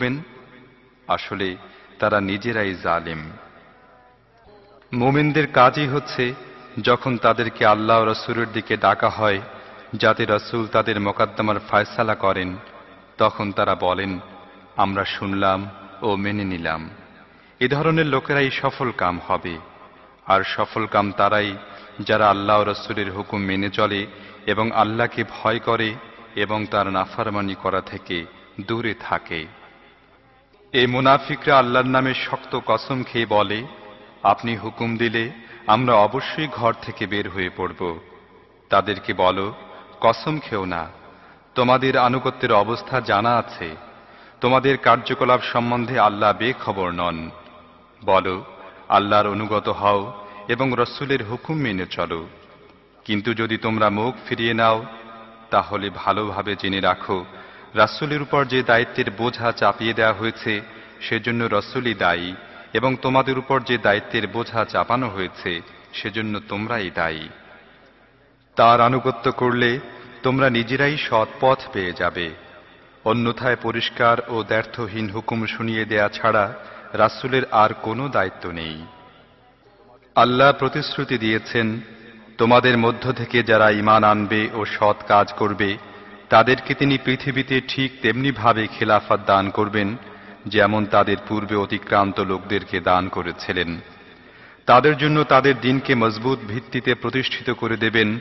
করবেন আসলে তারা নিজেরাই জালেম। মোমিনদের কাজই হচ্ছে যখন তাদেরকে আল্লাহ রসুলের দিকে ডাকা হয়, যাতে রসুল তাদের মোকাদ্দমার ফায়সালা করেন। তখন তারা বলেন, আমরা শুনলাম ও মেনে নিলাম। এ ধরনের লোকেরাই সফল কাম হবে। আর সফল কাম তারাই যারা আল্লাহ রসুলের হুকুম মেনে চলে এবং আল্লাহকে ভয় করে এবং তার নাফারমানি করা থেকে দূরে থাকে। এই মুনাফিকরা আল্লাহর নামে শক্ত কসম খেয়ে বলে, আপনি হুকুম দিলে আমরা অবশ্যই ঘর থেকে বের হয়ে পড়ব। তাদেরকে বলো, কসম খেও না, তোমাদের আনুগত্যের অবস্থা জানা আছে, তোমাদের কার্যকলাপ সম্বন্ধে আল্লাহ বেখবর নন। বলো, আল্লাহর অনুগত হও এবং রসুলের হুকুম মেনে চলো। কিন্তু যদি তোমরা মুখ ফিরিয়ে নাও, তাহলে ভালোভাবে জেনে রাখো রাসুলের উপর যে দায়িত্বের বোঝা চাপিয়ে দেওয়া হয়েছে, সেজন্য রসুলই দায়ী, এবং তোমাদের উপর যে দায়িত্বের বোঝা চাপানো হয়েছে, সেজন্য তোমরাই দায়ী। তার আনুগত্য করলে তোমরা নিজেরাই সৎ পথ পেয়ে যাবে। অন্যথায় পরিষ্কার ও দ্ব্যর্থহীন হুকুম শুনিয়ে দেয়া ছাড়া রাসুলের আর কোনো দায়িত্ব নেই। আল্লাহ প্রতিশ্রুতি দিয়েছেন, তোমাদের মধ্য থেকে যারা ইমান আনবে ও সৎ কাজ করবে তাদেরকে তিনি পৃথিবীতে ঠিক তেমনিভাবে খেলাফত দান করবেন, যেমন তাদের পূর্বে অতিক্রান্ত লোকদেরকে দান করেছিলেন। তাদের জন্য তাদের দিনকে মজবুত ভিত্তিতে প্রতিষ্ঠিত করে দেবেন,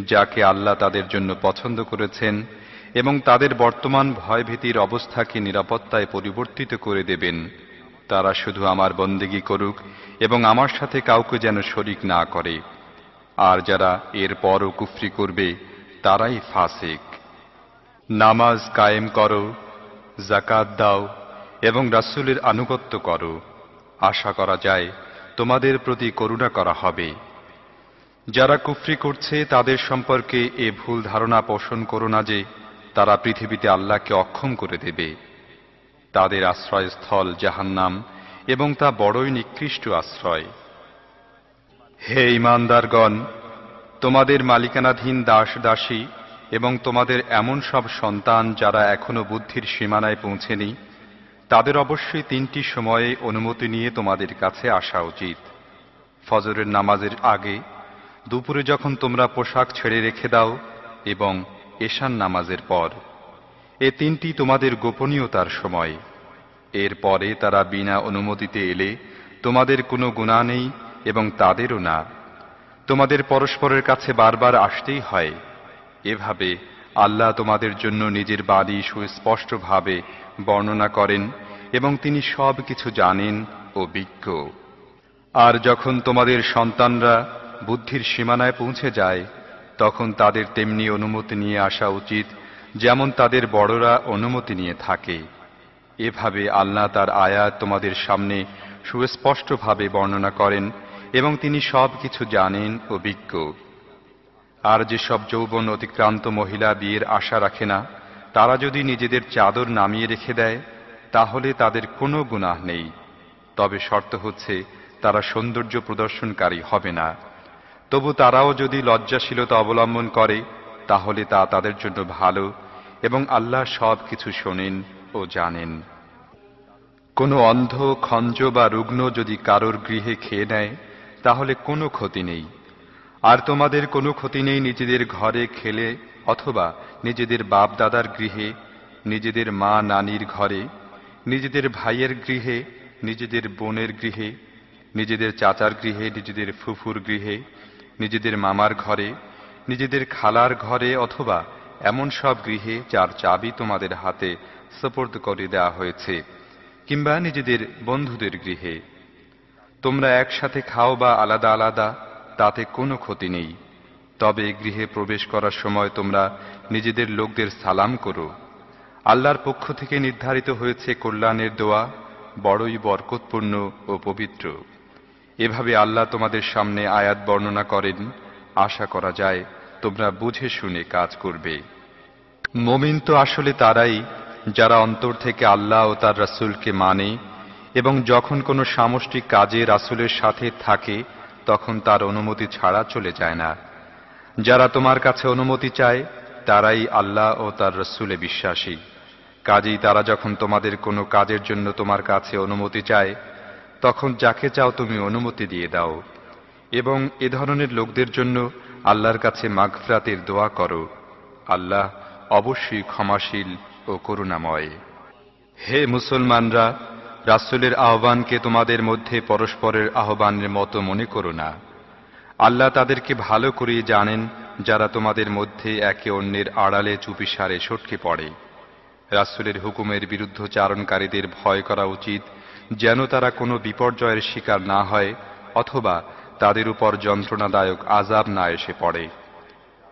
যাকে আল্লাহ তাদের জন্য পছন্দ করেছেন এবং তাদের বর্তমান ভয়ভীতির অবস্থাকে নিরাপত্তায় পরিবর্তিত করে দেবেন। তারা শুধু আমার বন্দেগী করুক এবং আমার সাথে কাউকে যেন শরিক না করে। আর যারা এর পরও কুফরি করবে, তারাই ফাসিক। নামাজ কায়েম করো জাকাত দাও এবং রাসুলের আনুগত্য করো। আশা করা যায় তোমাদের প্রতি করুণা করা হবে। যারা কুফরি করছে, তাদের সম্পর্কে এ ভুল ধারণা পোষণ করো না যে তারা পৃথিবীতে আল্লাহকে অক্ষম করে দেবে। তাদের আশ্রয়স্থল জাহান্নাম এবং তা বড়ই নিকৃষ্ট আশ্রয়। হে ইমানদারগণ, তোমাদের মালিকানাধীন দাস দাসী এবং তোমাদের এমন সব সন্তান যারা এখনও বুদ্ধির সীমানায় পৌঁছেনি, তাদের অবশ্যই তিনটি সময়ে অনুমতি নিয়ে তোমাদের কাছে আসা উচিত। ফজরের নামাজের আগে দুপুরে যখন তোমরা পোশাক ছেড়ে রেখে দাও এবং এশান নামাজের পর, এ তিনটি তোমাদের গোপনীয়তার সময়। এর পরে তারা বিনা অনুমতিতে এলে তোমাদের কোনো গুণা নেই এবং তাদেরও না। তোমাদের পরস্পরের কাছে বারবার আসতেই হয় এভাবে আল্লাহ তোমাদের জন্য নিজের বাণী সুস্পষ্টভাবে বর্ণনা করেন এবং তিনি সব কিছু জানেন ও বিজ্ঞ। আর যখন তোমাদের সন্তানরা বুদ্ধির সীমানায় পৌঁছে যায়, তখন তাদের তেমনি অনুমতি নিয়ে আসা উচিত, যেমন তাদের বড়রা অনুমতি নিয়ে থাকে। এভাবে আল্লাহ তার আয়াত তোমাদের সামনে সুস্পষ্টভাবে বর্ণনা করেন এবং তিনি সব কিছু জানেন ও বিজ্ঞ। আর যেসব যৌবন অতিক্রান্ত মহিলা বিয়ের আশা রাখে না, তারা যদি নিজেদের চাদর নামিয়ে রেখে দেয়, তাহলে তাদের কোনো গুনাহ নেই। তবে শর্ত হচ্ছে, তারা সৌন্দর্য প্রদর্শনকারী হবে না। তবু তারাও যদি লজ্জাশীলতা অবলম্বন করে, তাহলে তা তাদের জন্য ভালো এবং আল্লাহ সব কিছু শোনেন ও জানেন। কোনো অন্ধ, খঞ্জ বা রুগ্ন যদি কারোর গৃহে খেয়ে নেয়, তাহলে কোনো ক্ষতি নেই। আর তোমাদের কোনো ক্ষতি নেই নিজেদের ঘরে খেলে, অথবা নিজেদের বাপ দাদার গৃহে, নিজেদের মা নানির ঘরে, নিজেদের ভাইয়ের গৃহে, নিজেদের বোনের গৃহে, নিজেদের চাচার গৃহে, নিজেদের ফুফুর গৃহে, নিজেদের মামার ঘরে, নিজেদের খালার ঘরে, অথবা এমন সব গৃহে যার চাবি তোমাদের হাতে সুপর্দ করে দেওয়া হয়েছে, কিংবা নিজেদের বন্ধুদের গৃহে। তোমরা একসাথে খাও বা আলাদা আলাদা তাতে কোনো ক্ষতি নেই। তবে গৃহে প্রবেশ করার সময় তোমরা নিজেদের লোকদের সালাম করো। আল্লাহর পক্ষ থেকে নির্ধারিত হয়েছে কল্যাণের দোয়া বড়ই বরকতপূর্ণ ও পবিত্র। এভাবে আল্লাহ তোমাদের সামনে আয়াত বর্ণনা করেন, আশা করা যায় তোমরা বুঝে শুনে কাজ করবে। মমিন তো আসলে তারাই যারা অন্তর থেকে আল্লাহ ও তার রাসুলকে মানে এবং যখন কোনো সামষ্টিক কাজে রাসুলের সাথে থাকে তখন তার অনুমতি ছাড়া চলে যায় না। যারা তোমার কাছে অনুমতি চায়, তারাই আল্লাহ ও তার রসুলে বিশ্বাসী। কাজেই তারা যখন তোমাদের কোনো কাজের জন্য তোমার কাছে অনুমতি চায়, তখন যাকে চাও তুমি অনুমতি দিয়ে দাও। এবং এ ধরনের লোকদের জন্য আল্লাহর কাছে মাগফরাতের দোয়া করো। আল্লাহ অবশ্যই ক্ষমাশীল ও করুণাময়। হে মুসলমানরা রাসূলের আহ্বানকে তোমাদের মধ্যে পরস্পরের আহ্বানের মতো মনে করো না। আল্লাহ তাদেরকে ভালো করেই জানেন যারা তোমাদের মধ্যে একে অন্যের আড়ালে চুপিসারে সটকে পড়ে। রাসূলের হুকুমের বিরুদ্ধচারণকারীদের ভয় করা উচিত যেন তারা কোনো বিপর্যয়ের শিকার না হয় অথবা তাদের উপর যন্ত্রণাদায়ক আজাব না এসে পড়ে।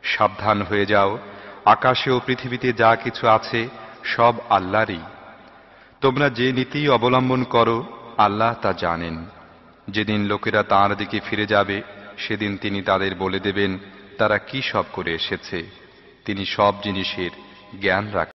সাবধান হয়ে যাও। আকাশে ও পৃথিবীতে যা কিছু আছে সব আল্লাহরই। তোমরা যে নীতি অবলম্বন করো, আল্লাহ তা জানেন। যেদিন লোকেরা তাঁর দিকে ফিরে যাবে, সেদিন তিনি তাদের বলে দেবেন, তারা কি সব করে এসেছে। তিনি সব জিনিসের জ্ঞান রাখেন।